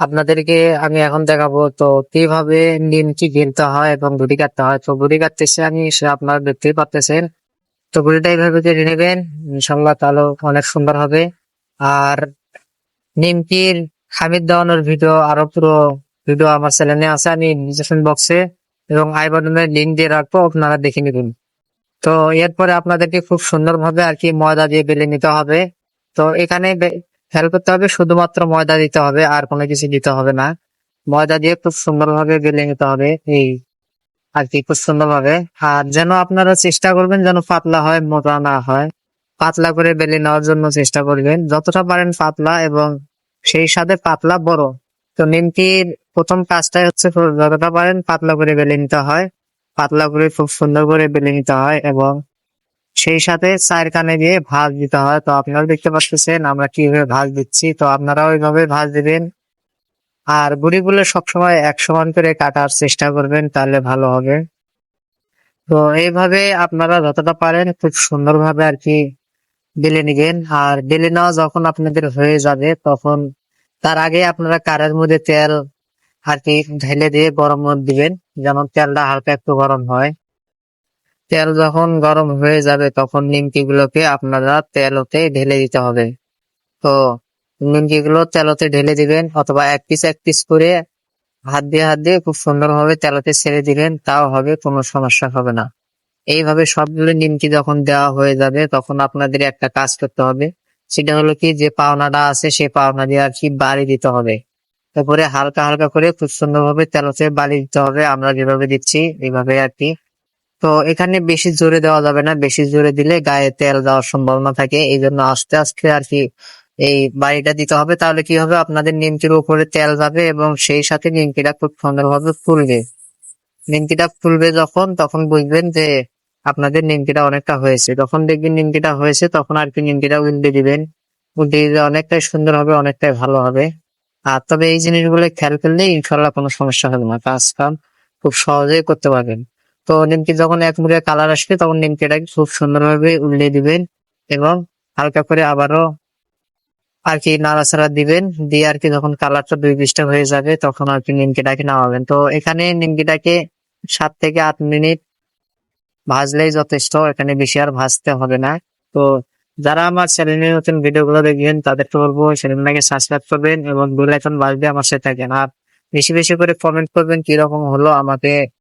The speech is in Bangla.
আপনাদেরকে আমি এখন দেখাবো তো কীভাবে নিমকি গিলতে হয় এবং গুড়ি কাটতে হয়। তো গুড়ি কাটতেছে আমি, সে আপনারা দেখতেই পাচ্তেছেন তো গুড়িটা এইভাবে কেটে নেবেন ইনশাল্লাহ তাহলে অনেক সুন্দর হবে। আর নিমকির খামির দেওয়ানোর ভিডিও, আরও পুরো ভিডিও আমার চ্যানেলে আছে, আমি ডিসক্রিপশন বক্সে এবং আই বাটনের লিঙ্ক দিয়ে রাখব, আপনারা দেখে নেবেন। তো এরপরে আপনাদেরকে খুব সুন্দর ভাবে আর কি ময়দা দিয়ে বেলে নিতে হবে। তো এখানে খেয়াল করতে হবে, শুধুমাত্র ময়দা দিতে হবে, আর কোনো কিছু দিতে হবে না। ময়দা দিয়ে খুব সুন্দর ভাবে বেলে নিতে হবে, এই আর কি, খুব সুন্দর ভাবে আর যেন আপনারা চেষ্টা করবেন যেন পাতলা হয়, মোটা না হয়, পাতলা করে বেলে নেওয়ার জন্য চেষ্টা করবেন। যতটা পারেন পাতলা এবং সেই সাথে পাতলা বড়। তো নিমকির প্রথম কাজটাই হচ্ছে যতটা পারেন পাতলা করে বেলে নিতে হয়, পাতলা করে খুব সুন্দর করে বেলে নিতে হয় এবং সেই সাথে চায়ের কানে দিয়ে ভাজ দিতে হয়। তো আপনারা দেখতে পাচ্ছেন আমরা কীভাবে ভাজ দিচ্ছি। তো আপনারা ওইভাবে ভাজ দিবেন। আর গুড়িগুলো সবসময় এক সমান করে কাটার চেষ্টা করবেন, তাহলে ভালো হবে। তো এইভাবে আপনারা যতটা পারেন খুব সুন্দরভাবে আর কি বেলে নিবেন। আর বেলে নেওয়া যখন আপনাদের হয়ে যাবে, তখন তার আগে আপনারা কারের মধ্যে তেল আর কি ঢেলে দিয়ে গরম দিবেন যেমন তেলটা হালকা একটু গরম হয়। তেল যখন গরম হয়ে যাবে তখন নিমকি গুলোকে আপনারা তেলতে ঢেলে দিতে হবে। তো নিমকি গুলো তেলতে ঢেলে দিবেন অথবা এক পিস এক পিস করে হাত দিয়ে হাত দিয়ে খুব সুন্দরভাবে তেলতে ছেড়ে দিবেন, তাও হবে, কোনো সমস্যা হবে না। এইভাবে সবগুলো নিমকি যখন দেওয়া হয়ে যাবে, তখন আপনাদের একটা কাজ করতে হবে। সেটা হলো কি, যে পাওনাটা আছে সেই পাওনা দিয়ে আর কি বাড়ি দিতে হবে। তারপরে হালকা হালকা করে খুব সুন্দরভাবে তেলতে বাড়ি দিতে হবে। আমরা যেভাবে দিচ্ছি, এইভাবে আর কি তো এখানে বেশি জোরে দেওয়া যাবে না। বেশি জোরে দিলে গায়ে তেল দেওয়ার সম্ভাবনা থাকে। এই জন্য আস্তে আস্তে আর কি এই বাড়িটা দিতে হবে। তাহলে কি হবে? আপনাদের নিমকির উপরে তেল যাবে এবং সেই সাথে নিমকিটা খুব সুন্দরভাবে ফুলবে। নিমকিটা ফুলবে যখন, তখন বুঝবেন যে আপনাদের নিমকিটা অনেকটা হয়েছে। যখন দেখবেন নিমকিটা হয়েছে, তখন আর কি নিমকিটা উল্টে দিবেন। উল্টে দিলে অনেকটাই সুন্দর হবে, অনেকটাই ভালো হবে। আর তবে এই জিনিসগুলো খেয়াল করলে ইনশাল্লাহ কোনো সমস্যা হবে না। কাজ কাম খুব সহজেই করতে পারবেন। তো নিমকি যখন এক মুড়ে কালার আসবে, তখন নিমকিটাকে খুব সুন্দরভাবে উল্টে দিবেন এবং হালকা করে আবারও আর কি নাড়াচাড়া দিবেন। দিয়ে আর কি যখন কালারটা দুই পিসটা হয়ে যাবে, তখন আর কি নিমকিটাকে নামাবেন। তো এখানে নিমকিটাকে সাত থেকে আট মিনিট ভাজলেই যথেষ্ট, এখানে বেশি আর ভাজতে হবে না। তো যারা আমার চ্যানেলের নতুন ভিডিও গুলো দেখবেন, তাদেরকে বলব চ্যানেলটাকে সাবস্ক্রাইব করবেন এবং বেল আইকন বাজবে আমার সাথে থাকেন। আর বেশি বেশি করে কমেন্ট করবেন কীরকম হলো আমাকে